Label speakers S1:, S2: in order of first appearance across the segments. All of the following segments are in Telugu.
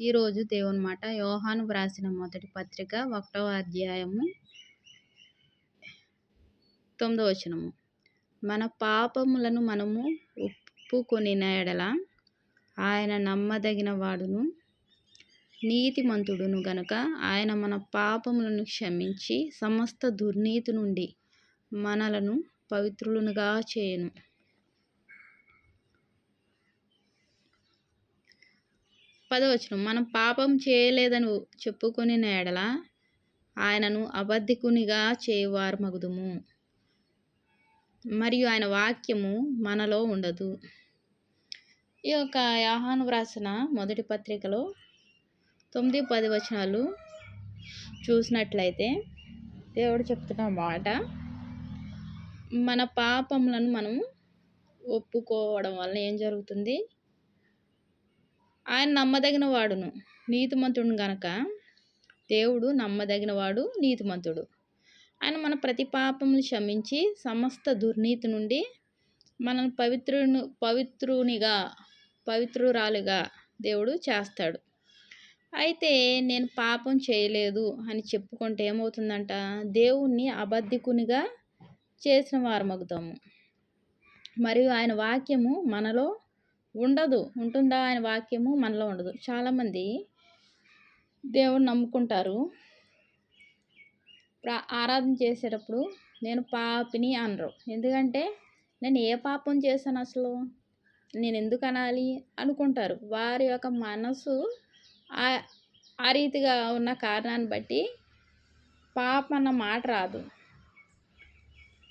S1: ఈరోజు దేవుని మాట యోహాను వ్రాసిన మొదటి పత్రిక ఒకటవ అధ్యాయము తొమ్మిదవ వచనము. మన పాపములను మనము ఒప్పుకొని ఎడల ఆయన నమ్మదగిన వాడును నీతిమంతుడును గనుక ఆయన మన పాపములను క్షమించి సమస్త దుర్నీతి నుండి మనలను పవిత్రులుగా చేయను పదవచనం. మనం పాపం చేయలేదని చెప్పుకుని ఎడల ఆయనను అబద్ధికునిగా చేయవారు మగుదుము మరియు ఆయన వాక్యము మనలో ఉండదు. ఈ యొక్క యాహాను వ్రాసిన మొదటి పత్రికలో తొమ్మిది పది వచనాలు చూసినట్లయితే దేవుడు చెప్తున్న మాట మన పాపములను మనం ఒప్పుకోవడం వల్ల ఏం జరుగుతుంది? ఆయన నమ్మదగిన వాడును నీతిమంతుడు గనక. దేవుడు నమ్మదగినవాడు నీతిమంతుడు. ఆయన మన ప్రతి పాపమును క్షమించి సమస్త దుర్నీతి నుండి మనల్ని పవిత్రుని పవిత్రునిగా పవిత్రురాలుగా దేవుడు చేస్తాడు. అయితే నేను పాపం చేయలేదు అని చెప్పుకుంటే ఏమవుతుందంట? దేవుణ్ణి అబద్ధికునిగా చేసిన వారమగుతాము. మరియు ఆయన వాక్యము మనలో ఉండదు. ఉంటుందా అనే వాక్యము మనలో ఉండదు. చాలామంది దేవుడు నమ్ముకుంటారు. ఆరాధన చేసేటప్పుడు నేను పాపిని అనరు. ఎందుకంటే నేను ఏ పాపం చేశాను అసలు? నేను ఎందుకు అనాలి? అనుకుంటారు. వారి యొక్క మనసు ఆ రీతిగా ఉన్న కారణాన్ని బట్టి పాప అన్న మాట రాదు.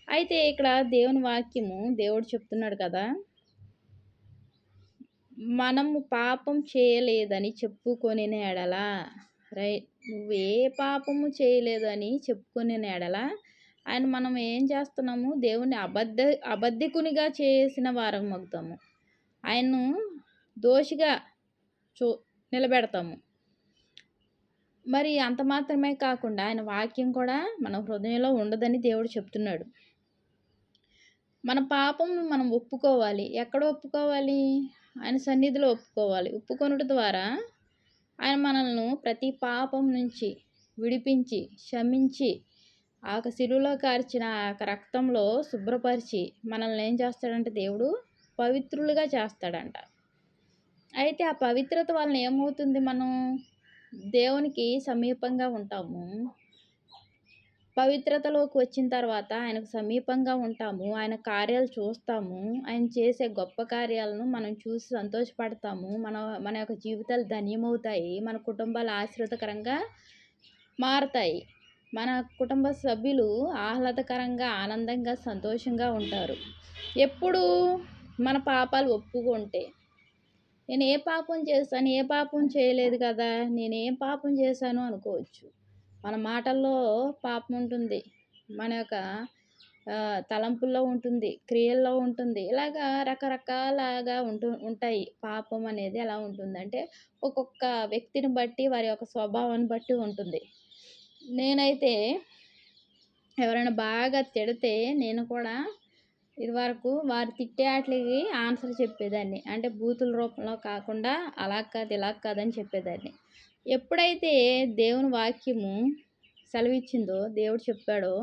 S1: అయితే ఇక్కడ దేవుని వాక్యము దేవుడు చెప్తున్నాడు కదా మనము పాపం చేయలేదని చెప్పుకొని ఎడల రైట్? నువ్వు ఏ పాపము చేయలేదని చెప్పుకొని ఎడల ఆయన మనం ఏం చేస్తున్నాము? దేవుని అబద్ధ అబద్ధికునిగా చేసిన వారం మగ్గుతాము ఆయన్ను దోషిగా చూ నిలబెడతాము. మరి అంత మాత్రమే కాకుండా ఆయన వాక్యం కూడా మన హృదయంలో ఉండదని దేవుడు చెప్తున్నాడు. మన పాపం మనం ఒప్పుకోవాలి. ఎక్కడ ఒప్పుకోవాలి? ఆయన సన్నిధిలో ఒప్పుకోవాలి. ఒప్పుకొనుట ద్వారా ఆయన మనల్ని ప్రతి పాపం నుంచి విడిపించి క్షమించి ఆ శిలువలో కార్చిన ఆ యొక్క రక్తంలో శుభ్రపరిచి మనల్ని ఏం చేస్తాడంటే దేవుడు? పవిత్రులుగా చేస్తాడంట. అయితే ఆ పవిత్రత వలన ఏమవుతుంది మనం? దేవునికి సమీపంగా ఉంటాము. పవిత్రతలోకి వచ్చిన తర్వాత ఆయనకు సమీపంగా ఉంటాము. ఆయన కార్యాలు చూస్తాము. ఆయన చేసే గొప్ప కార్యాలను మనం చూసి సంతోషపడతాము. మన మన యొక్క జీవితాలు ధన్యమవుతాయి. మన కుటుంబాలు ఆశ్రితకరంగా మారుతాయి. మన కుటుంబ సభ్యులు ఆహ్లాదకరంగా ఆనందంగా సంతోషంగా ఉంటారు. ఎప్పుడు మన పాపాలు ఒప్పుకుంటే నేను ఏ పాపం చేశాను ఏ పాపం చేయలేదు కదా? నేను ఏం పాపం చేశాను? అనుకోవచ్చు. మన మాటల్లో పాపం ఉంటుంది. మన యొక్క తలంపుల్లో ఉంటుంది క్రియల్లో ఉంటుంది. ఇలాగా రకరకాలగా ఉంటూ ఉంటాయి. పాపం అనేది ఎలా ఉంటుందంటే ఒక్కొక్క వ్యక్తిని బట్టి వారి యొక్క స్వభావాన్ని బట్టి ఉంటుంది. నేనైతే ఎవరైనా బాగా తిడితే నేను కూడా ఇదివరకు వారు తిట్టే వాటికి ఆన్సర్ చెప్పేదాన్ని. అంటే బూతుల రూపంలో కాకుండా అలా కాదు ఇలా కాదని చెప్పేదాన్ని. ఎప్పుడైతే దేవుని వాక్యము సెలవిచ్చిందో దేవుడు చెప్పాడో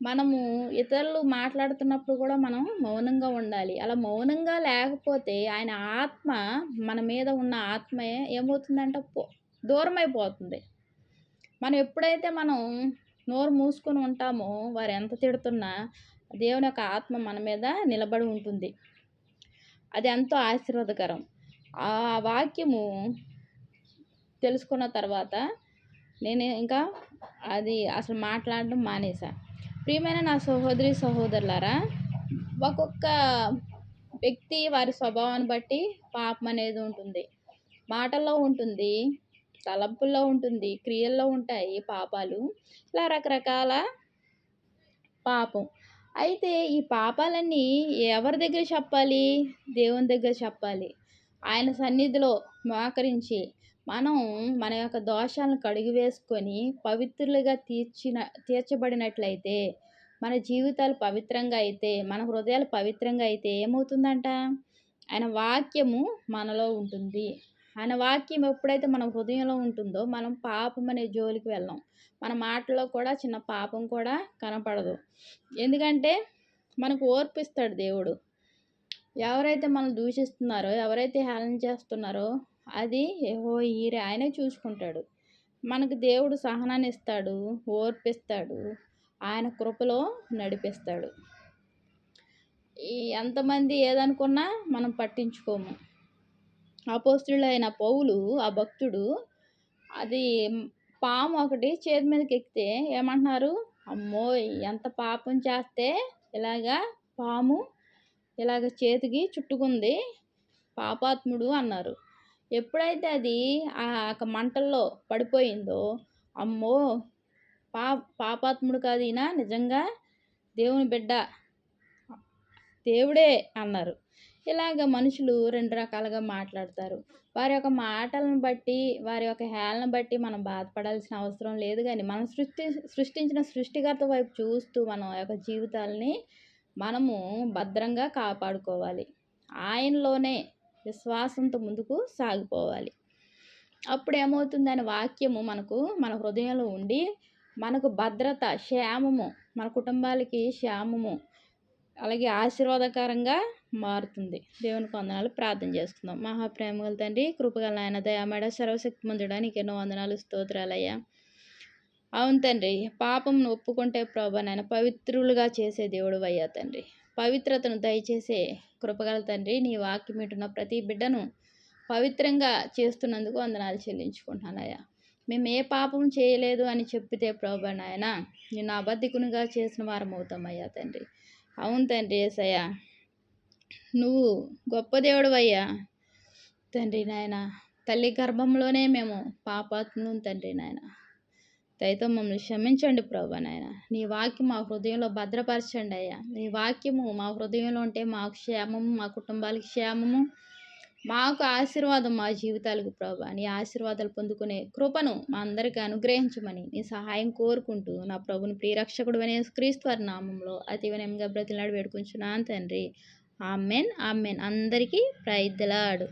S1: మనము ఇతరులు మాట్లాడుతున్నప్పుడు కూడా మనం మౌనంగా ఉండాలి. అలా మౌనంగా లేకపోతే ఆయన ఆత్మ మన మీద ఉన్న ఆత్మ ఏమవుతుందంటే దూరం అయిపోతుంది మనం ఎప్పుడైతే మనం నోరు మూసుకొని ఉంటామో వారు ఎంత తిడుతున్నా దేవుని యొక్క ఆత్మ మన మీద నిలబడి ఉంటుంది. అది ఎంతో ఆశీర్వాదకరం. ఆ వాక్యము తెలుసుకున్న తర్వాత నేను ఇంకా అది అసలు మాట్లాడడం మానేసా. ప్రియమైన నా సహోదరి సహోదరులారా ఒక్కొక్క వ్యక్తి వారి స్వభావాన్ని బట్టి పాపం అనేది ఉంటుంది. మాటల్లో ఉంటుంది తలంపుల్లో ఉంటుంది క్రియల్లో ఉంటాయి పాపాలు. ఇలా రకరకాల పాపం. అయితే ఈ పాపాలన్నీ ఎవరి దగ్గర చెప్పాలి? దేవుని దగ్గర చెప్పాలి. ఆయన సన్నిధిలో మోకరించి మనం మన యొక్క దోషాలను కడిగి వేసుకొని పవిత్రులుగా తీర్చిన తీర్చబడినట్లయితే మన జీవితాలు పవిత్రంగా అయితే మన హృదయాలు పవిత్రంగా అయితే ఏమవుతుందంట? ఆయన వాక్యము మనలో ఉంటుంది. ఆయన వాక్యం ఎప్పుడైతే మన హృదయంలో ఉంటుందో మనం పాపం అనే జోలికి వెళ్ళాం. మన మాటలో కూడా చిన్న పాపం కూడా కనపడదు. ఎందుకంటే మనకు ఓర్పిస్తాడు దేవుడు. ఎవరైతే మనం దూషిస్తున్నారో ఎవరైతే హేళన చేస్తున్నారో అది ఏహో ఈరే ఆయనే చూసుకుంటాడు. మనకు దేవుడు సహనాన్ని ఇస్తాడు ఓర్పిస్తాడు ఆయన కృపలో నడిపిస్తాడు. ఈ ఎంతమంది ఏదనుకున్నా మనం పట్టించుకోము. అపోస్తుడైన పౌలు ఆ భక్తుడు అది పాము ఒకటి చేతి మీదకి ఎక్కితే ఏమంటున్నారు? అమ్మో ఎంత పాపం చేస్తే ఇలాగా పాము ఇలాగ చేతికి చుట్టుకుంది పాపాత్ముడు అన్నారు. ఎప్పుడైతే అది ఆ యొక్క మంటల్లో పడిపోయిందో అమ్మో పా పాపాత్ముడు కాదు ఈయన నిజంగా దేవుని బిడ్డ దేవుడే అన్నారు. ఇలాగ మనుషులు రెండు రకాలుగా మాట్లాడతారు. వారి యొక్క మాటలను బట్టి వారి యొక్క హేళన బట్టి మనం బాధపడాల్సిన అవసరం లేదు కానీ మనం సృష్టి సృష్టించిన సృష్టికర్త వైపు చూస్తూ మన యొక్క జీవితాలని మనము భద్రంగా కాపాడుకోవాలి. ఆయనలోనే విశ్వాసంతో ముందుకు సాగిపోవాలి. అప్పుడు ఏమవుతుంది అనే వాక్యము మనకు మన హృదయంలో ఉండి మనకు భద్రత క్షేమము మన కుటుంబాలకి క్షేమము అలాగే ఆశీర్వాదకరంగా మారుతుంది. దేవునికి వందనాలు. ప్రార్థన చేసుకుందాం. మహాప్రేమగల తండ్రి కృపగల నాయన దయామేడ సర్వశక్తి ముందడానికి ఎన్నో వందనాలు స్తోత్రాలయ్యా. అవును తండ్రి పాపం ఒప్పుకుంటే ప్రభా నాయన పవిత్రులుగా చేసే దేవుడు అయ్యా తండ్రి. పవిత్రతను దయచేసే కృపగల తండ్రి నీ వాక్యం వింటున్న ప్రతి బిడ్డను పవిత్రంగా చేస్తున్నందుకు వందనాలు చెల్లించుకుంటున్నానయ్యా. మేము ఏ పాపం చేయలేదు అని చెప్పితే ప్రభా నాయన నిన్ను అబద్ధికునిగా చేసిన వారం అవుతామయ్యా తండ్రి. అవును తండ్రి ఏసయ్యా. నువ్వు గొప్ప దేవుడు అయ్యా తండ్రి నాయన తల్లి గర్భంలోనే మేము పాపాత్ములం తండ్రి నాయన. దయతో మమ్మల్ని క్షమించండి ప్రభా నాయన. నీ వాక్యం మా హృదయంలో భద్రపరచండి అయ్యా. నీ వాక్యము మా హృదయంలో ఉంటే మాకు క్షేమము మా కుటుంబాలకు క్షేమము మాకు ఆశీర్వాదం మా జీవితాలకు ప్రభా. నీ ఆశీర్వాదాలు పొందుకునే కృపను మా అందరికీ అనుగ్రహించమని నీ సహాయం కోరుకుంటూ నా ప్రభుని ప్రియరక్షకుడు అనే క్రీస్తు వారి నామంలో అతి వినయంగా బ్రతిలాడి వేడుకుంటున్నాను తండ్రి. Amen amen. అందరికీ ప్రైద్దలాడు